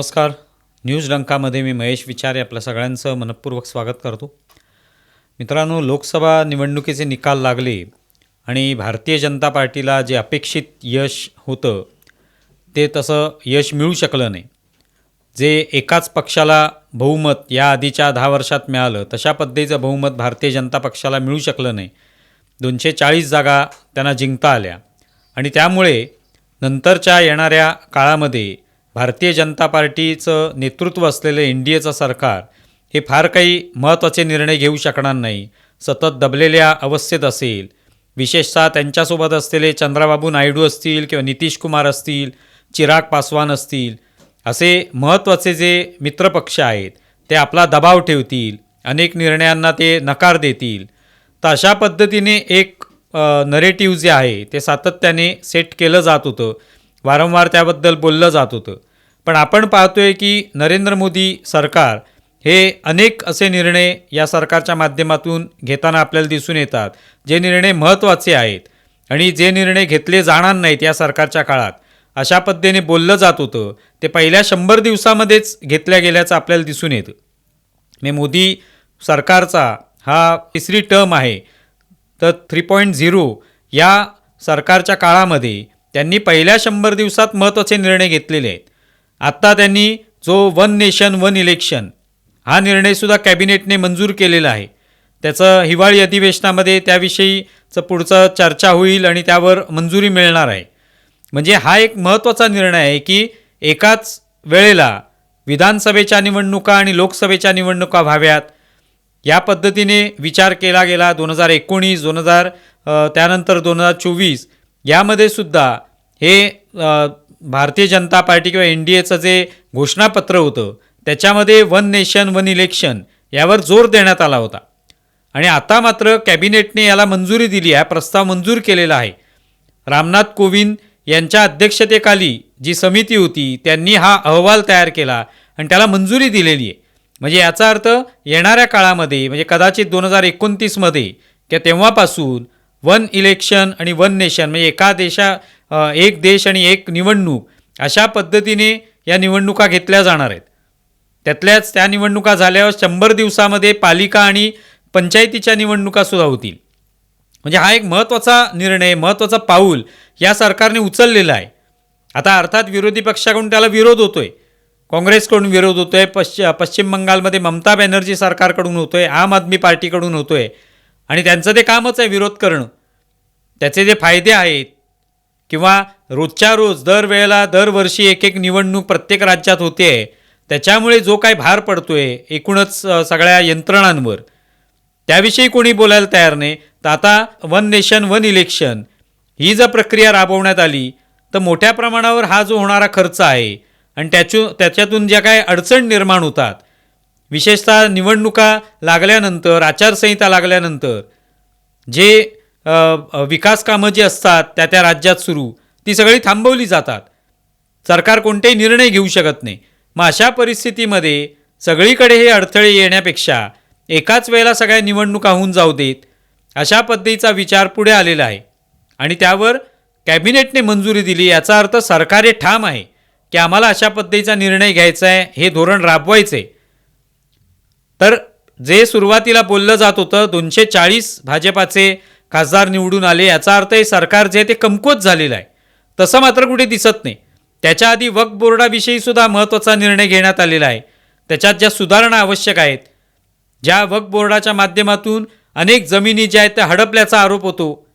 नमस्कार. न्यूज डंकामध्ये मी महेश विचारे आपल्या सगळ्यांचं मनपूर्वक स्वागत करतो. मित्रांनो लोकसभा निवडणुकीचे निकाल लागले आणि भारतीय जनता पार्टीला जे अपेक्षित यश होतं ते तसं यश मिळू शकलं नाही. जे एकाच पक्षाला बहुमत या आधीच्या दहा वर्षात मिळालं तशा पद्धतीचं बहुमत भारतीय जनता पक्षाला मिळू शकलं नाही. दोनशे चाळीस जागा त्यांना जिंकता आल्या. आणि त्यामुळे नंतरच्या येणाऱ्या काळामध्ये भारतीय जनता पार्टीचं नेतृत्व असलेलं एन डी एचं सरकार हे फार काही महत्त्वाचे निर्णय घेऊ शकणार नाही. सतत दबलेल्या अवस्थेत असेल. विशेषतः त्यांच्यासोबत असलेले चंद्राबाबू नायडू असतील किंवा नितीश कुमार असतील चिराग पासवान असतील असे महत्त्वाचे जे मित्रपक्ष आहेत ते आपला दबाव ठेवतील अनेक निर्णयांना ते नकार देतील. तर अशा पद्धतीने एक नरेटिव्ह जे आहे ते सातत्याने सेट केलं जात होतं. वारंवार त्याबद्दल बोललं जात होतं. पण आपण पाहतोय की नरेंद्र मोदी सरकार हे अनेक असे निर्णय या सरकारच्या माध्यमातून घेताना आपल्याला दिसून येतात. जे निर्णय महत्त्वाचे आहेत आणि जे निर्णय घेतले जाणार नाहीत या सरकारच्या काळात अशा पद्धतीने बोललं जात होतं. ते पहिल्या शंभर दिवसामध्येच घेतल्या गेल्याचं आपल्याला दिसून येतं. मी मोदी सरकारचा हा तिसरी टर्म आहे. तर थ्री पॉईंट झिरो या सरकारच्या काळामध्ये त्यांनी पहिल्या शंभर दिवसात महत्त्वाचे निर्णय घेतलेले आहेत. आत्ता त्यांनी जो वन नेशन वन इलेक्शन हा निर्णयसुद्धा कॅबिनेटने मंजूर केलेला आहे. त्याचं हिवाळी अधिवेशनामध्ये त्याविषयीचं पुढचं चर्चा होईल आणि त्यावर मंजुरी मिळणार आहे. म्हणजे हा एक महत्त्वाचा निर्णय आहे की एकाच वेळेला विधानसभेच्या निवडणुका आणि लोकसभेच्या निवडणुका व्हाव्यात. या पद्धतीने विचार केला गेला दोन हजार एकोणीस दोन हजार त्यानंतर दोन हजार चोवीस. यामध्ये सुद्धा हे भारतीय जनता पार्टी किंवा एन डी एचं जे घोषणापत्र होतं त्याच्यामध्ये वन नेशन वन इलेक्शन यावर जोर देण्यात आला होता. आणि आता मात्र कॅबिनेटने याला मंजुरी दिली आहे प्रस्ताव मंजूर केलेला आहे. रामनाथ कोविंद यांच्या अध्यक्षतेखाली जी समिती होती त्यांनी हा अहवाल तयार केला आणि त्याला मंजुरी दिलेली आहे. म्हणजे याचा अर्थ येणाऱ्या काळामध्ये म्हणजे कदाचित दोन हजार एकोणतीसमध्ये किंवा तेव्हापासून वन इलेक्शन आणि वन नेशन म्हणजे एका देशा एक देश आणि एक निवडणूक अशा पद्धतीने या निवडणुका घेतल्या जाणार आहेत. त्यातल्याच त्या निवडणुका झाल्यावर शंभर दिवसामध्ये पालिका आणि पंचायतीच्या निवडणुका सुद्धा होतील. म्हणजे हा एक महत्त्वाचा निर्णय महत्त्वाचा पाऊल या सरकारने उचललेला आहे. आता अर्थात विरोधी पक्षाकडून त्याला विरोध होतोय. काँग्रेसकडून विरोध होतोय पश्चि पश्चिम बंगालमध्ये ममता बॅनर्जी सरकारकडून होतोय आम आदमी पार्टीकडून होतोय. आणि त्यांचं ते कामच आहे विरोध करणं. त्याचे जे फायदे आहेत किंवा रोजच्या रोज दरवेळेला दरवर्षी एक एक निवडणूक प्रत्येक राज्यात होते. त्याच्यामुळे जो काय भार पडतोय एकूणच सगळ्या यंत्रणांवर. त्याविषयी कोणी बोलायला तयार नाही. तर आता वन नेशन वन इलेक्शन ही जर प्रक्रिया राबवण्यात आली तर मोठ्या प्रमाणावर हा जो होणारा खर्च आहे आणि त्याचू त्याच्यातून ज्या काय अडचण निर्माण होतात विशेषतः निवडणुका लागल्यानंतर आचारसंहिता लागल्यानंतर जे विकास कामं जी असतात त्या त्या राज्यात सुरू ती सगळी थांबवली जातात. सरकार कोणतेही निर्णय घेऊ शकत नाही. मग अशा परिस्थितीमध्ये सगळीकडे हे अडथळे येण्यापेक्षा एकाच वेळेला सगळ्या निवडणुका होऊन जाऊ देत अशा पद्धतीचा विचार पुढे आलेला आहे. आणि त्यावर कॅबिनेटने मंजुरी दिली याचा अर्थ सरकार हे ठाम आहे की आम्हाला अशा पद्धतीचा निर्णय घ्यायचा आहे हे धोरण राबवायचं आहे. तर जे सुरुवातीला बोललं जात होतं दोनशे चाळीस भाजपाचे खासदार निवडून आले याचा अर्थ हे सरकार जे आहे ते कमकुवत झालेलं आहे. तसं मात्र कुठे दिसत नाही. त्याच्या आधी वक्फ बोर्डाविषयी सुद्धा महत्त्वाचा निर्णय घेण्यात आलेला आहे. त्याच्यात ज्या सुधारणा आवश्यक आहेत ज्या वक्फ बोर्डाच्या माध्यमातून अनेक जमिनी ज्या आहेत त्या हडपल्याचा आरोप होतो.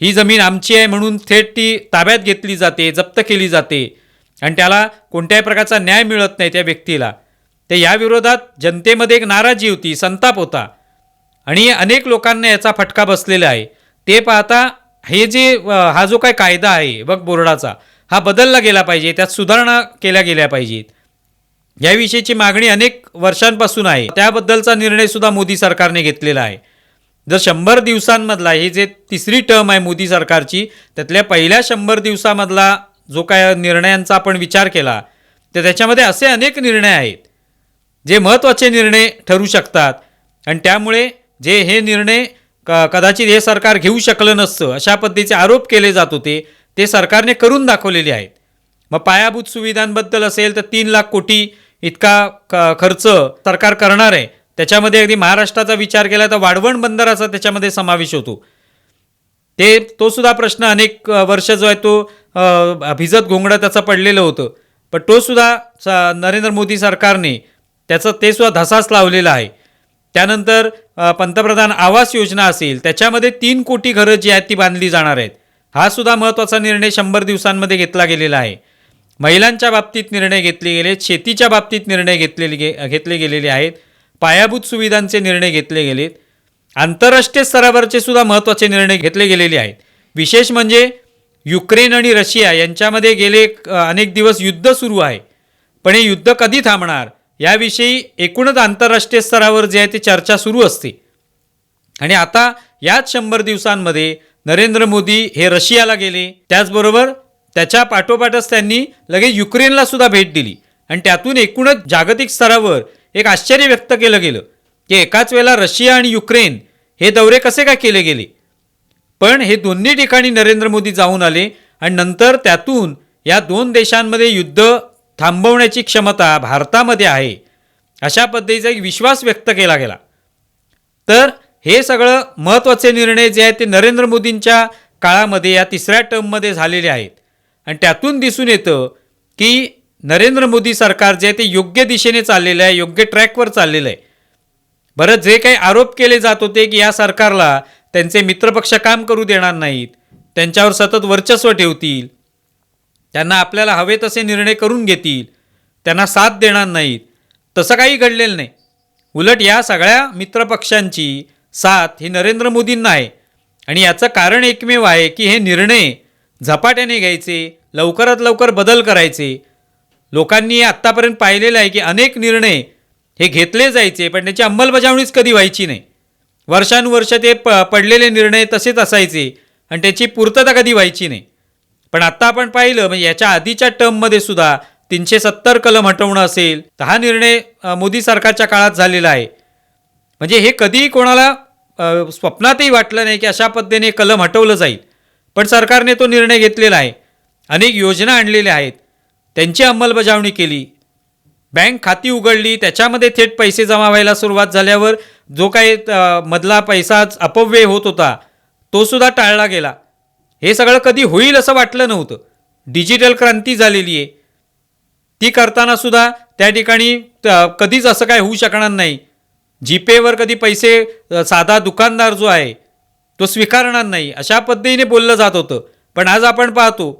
ही जमीन आमची आहे म्हणून थेट ती ताब्यात घेतली जाते जप्त केली जाते आणि त्याला कोणत्याही प्रकारचा न्याय मिळत नाही त्या व्यक्तीला. ते याविरोधात जनतेमध्ये एक नाराजी होती संताप होता. आणि अनेक लोकांना याचा फटका बसलेला आहे. ते पाहता हे जे हा जो काय कायदा आहे वक्फ बोर्डाचा हा बदलला गेला पाहिजे त्यात सुधारणा केल्या गेल्या पाहिजेत. याविषयीची मागणी अनेक वर्षांपासून आहे. त्याबद्दलचा निर्णयसुद्धा मोदी सरकारने घेतलेला आहे. जर शंभर दिवसांमधला हे जे तिसरी टर्म आहे मोदी सरकारची त्यातल्या पहिल्या शंभर दिवसामधला जो काय निर्णयांचा आपण विचार केला तर त्याच्यामध्ये असे अनेक निर्णय आहेत जे महत्त्वाचे निर्णय ठरू शकतात. आणि त्यामुळे जे हे निर्णय क कदाचित हे सरकार घेऊ शकलं नसतं अशा पद्धतीचे आरोप केले जात होते ते सरकारने करून दाखवलेले आहेत. मग पायाभूत सुविधांबद्दल असेल तर तीन लाख कोटी इतका क- खर्च सरकार करणार आहे. त्याच्यामध्ये अगदी महाराष्ट्राचा विचार केला तर वाढवण बंदराचा त्याच्यामध्ये समावेश होतो. ते तो सुद्धा प्रश्न अनेक वर्ष जो आहे तो भिजत घोंगडं त्याचं पडलेलं होतं. पण तो सुद्धा स- नरेंद्र मोदी सरकारने त्याचं ते सुद्धा धसाच लावलेला आहे. त्यानंतर पंतप्रधान आवास योजना असेल त्याच्यामध्ये तीन कोटी घरं जी आहेत ती बांधली जाणार आहेत. हा सुद्धा महत्त्वाचा निर्णय शंभर दिवसांमध्ये घेतला गेलेला आहे. महिलांच्या बाबतीत निर्णय घेतले गेले शेतीच्या बाबतीत निर्णय घेतलेले गे घेतले गेलेले आहेत पायाभूत सुविधांचे निर्णय घेतले गेलेत आंतरराष्ट्रीय स्तरावरचे सुद्धा महत्त्वाचे निर्णय घेतले गेलेले आहेत. विशेष म्हणजे युक्रेन आणि रशिया यांच्यामध्ये गेले अनेक दिवस युद्ध सुरू आहे. पण हे युद्ध कधी थांबणार? याविषयी एकूणच आंतरराष्ट्रीय स्तरावर जे आहे ते चर्चा सुरू असते. आणि आता याच शंभर दिवसांमध्ये नरेंद्र मोदी हे रशियाला गेले. त्याचबरोबर त्याच्या पाठोपाठच त्यांनी लगेच युक्रेनला सुद्धा भेट दिली. आणि त्यातून एकूणच जागतिक स्तरावर एक आश्चर्य व्यक्त केलं गेलं की एकाच वेळेला रशिया आणि युक्रेन हे दौरे कसे काय केले गेले. पण हे दोन्ही ठिकाणी नरेंद्र मोदी जाऊन आले आणि नंतर त्यातून या दोन देशांमध्ये युद्ध थांबवण्याची क्षमता भारतामध्ये आहे अशा पद्धतीचा एक विश्वास व्यक्त केला गेला. तर हे सगळं महत्त्वाचे निर्णय जे आहेत ते नरेंद्र मोदींच्या काळामध्ये या तिसऱ्या टर्ममध्ये झालेले आहेत. आणि त्यातून दिसून येतं की नरेंद्र मोदी सरकार जे आहे ते योग्य दिशेने चाललेलं आहे योग्य ट्रॅकवर चाललेलं आहे. बरं जे काही आरोप केले जात होते की या सरकारला त्यांचे मित्रपक्ष काम करू देणार नाहीत त्यांच्यावर सतत वर्चस्व ठेवतील त्यांना आपल्याला हवे तसे निर्णय करून घेतील. त्यांना साथ देणार नाहीत. तसं काही घडलेलं नाही. उलट या सगळ्या मित्रपक्षांची साथ ही नरेंद्र मोदींना आहे. आणि याचं कारण एकमेव आहे की हे निर्णय झपाट्याने घ्यायचे लवकरात लवकर बदल करायचे. लोकांनी आत्तापर्यंत पाहिलेलं आहे की अनेक निर्णय हे घेतले जायचे पण त्याची अंमलबजावणीच कधी व्हायची नाही. वर्षानुवर्ष ते प पडलेले निर्णय तसेच असायचे आणि त्याची पूर्तता कधी व्हायची नाही. पण आत्ता आपण पाहिलं म्हणजे याच्या आधीच्या टर्ममध्ये सुद्धा तीनशे सत्तर कलम हटवणं असेल तर हा निर्णय मोदी सरकारच्या काळात झालेला आहे. म्हणजे हे कधीही कोणाला स्वप्नातही वाटलं नाही की अशा पद्धतीने कलम हटवलं जाईल. पण सरकारने तो निर्णय घेतलेला आहे. अनेक योजना आणलेल्या आहेत. त्यांची अंमलबजावणी केली. बँक खाती उघडली. त्याच्यामध्ये थेट पैसे जमा व्हायला सुरुवात झाल्यावर जो काही मधला पैसा अपव्यय होत होता तो सुद्धा टाळला गेला. हे सगळं कधी होईल असं वाटलं नव्हतं. डिजिटल क्रांती झालेली आहे. ती करताना सुद्धा त्या ठिकाणी कधीच असं काय होऊ शकणार नाही. जीपेवर कधी पैसे साधा दुकानदार जो आहे तो स्वीकारणार नाही. अशा पद्धतीने बोललं जात होतं. पण आज आपण पाहतो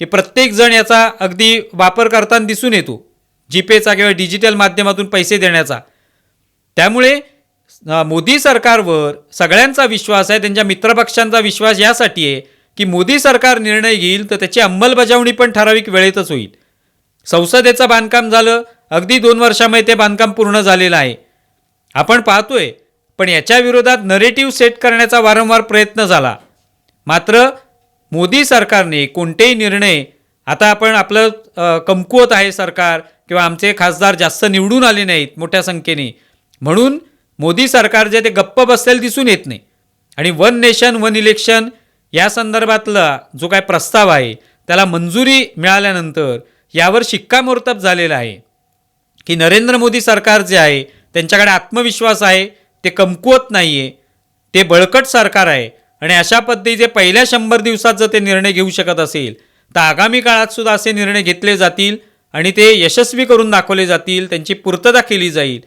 की प्रत्येकजण याचा अगदी वापर करताना दिसून येतो. जीपेचा किंवा डिजिटल माध्यमातून पैसे देण्याचा. त्यामुळे मोदी सरकारवर सगळ्यांचा विश्वास आहे त्यांच्या मित्रपक्षांचा विश्वास यासाठी आहे. की मोदी सरकार निर्णय घेईल तर त्याची अंमलबजावणी पण ठराविक वेळेतच होईल. संसदेचं बांधकाम झालं अगदी दोन वर्षामध्ये ते बांधकाम पूर्ण झालेलं आहे. आपण पाहतोय पण याच्या विरोधात नरेटिव्ह सेट करण्याचा वारंवार प्रयत्न झाला. मात्र मोदी सरकारने कोणतेही निर्णय आता आपण आपलं कमकुवत आहे सरकार किंवा आमचे खासदार जास्त निवडून आले नाहीत मोठ्या संख्येने. म्हणून मोदी सरकार जे ते गप्प बसलेलं दिसून येत नाही. आणि वन नेशन वन इलेक्शन या संदर्भातला जो काय प्रस्ताव आहे त्याला मंजुरी मिळाल्यानंतर यावर शिक्कामोर्तब झालेला आहे की नरेंद्र मोदी सरकार जे आहे त्यांच्याकडे आत्मविश्वास आहे ते कमकुवत नाही आहे ते बळकट सरकार आहे आणि अशा पद्धतीचे पहिल्या शंभर दिवसात जर ते निर्णय घेऊ शकत असेल तर आगामी काळातसुद्धा असे निर्णय घेतले जातील आणि ते यशस्वी करून दाखवले जातील त्यांची पूर्तता केली जाईल.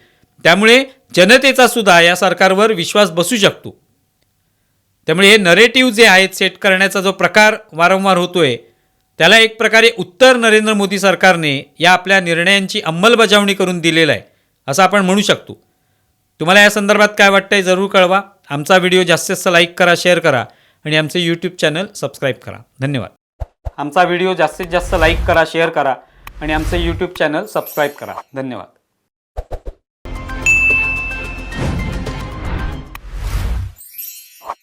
त्यामुळे जनतेचा सुद्धा या सरकारवर विश्वास बसू शकतो. त्यामुळे हे नरेटिव्ह जे आहेत सेट करण्याचा जो प्रकार वारंवार होतोय त्याला एक प्रकारे उत्तर नरेंद्र मोदी सरकारने या आपल्या निर्णयांची अंमलबजावणी करून दिलेलं आहे असं आपण म्हणू शकतो. तुम्हाला या संदर्भात काय वाटतंय जरूर कळवा. आमचा व्हिडिओ जास्तीत जास्त लाईक करा शेअर करा आणि आमचे यूट्यूब चॅनल सबस्क्राईब करा. धन्यवाद. आमचा व्हिडिओ जास्तीत जास्त लाईक करा शेअर करा आणि आमचं यूट्यूब चॅनल सबस्क्राईब करा. धन्यवाद.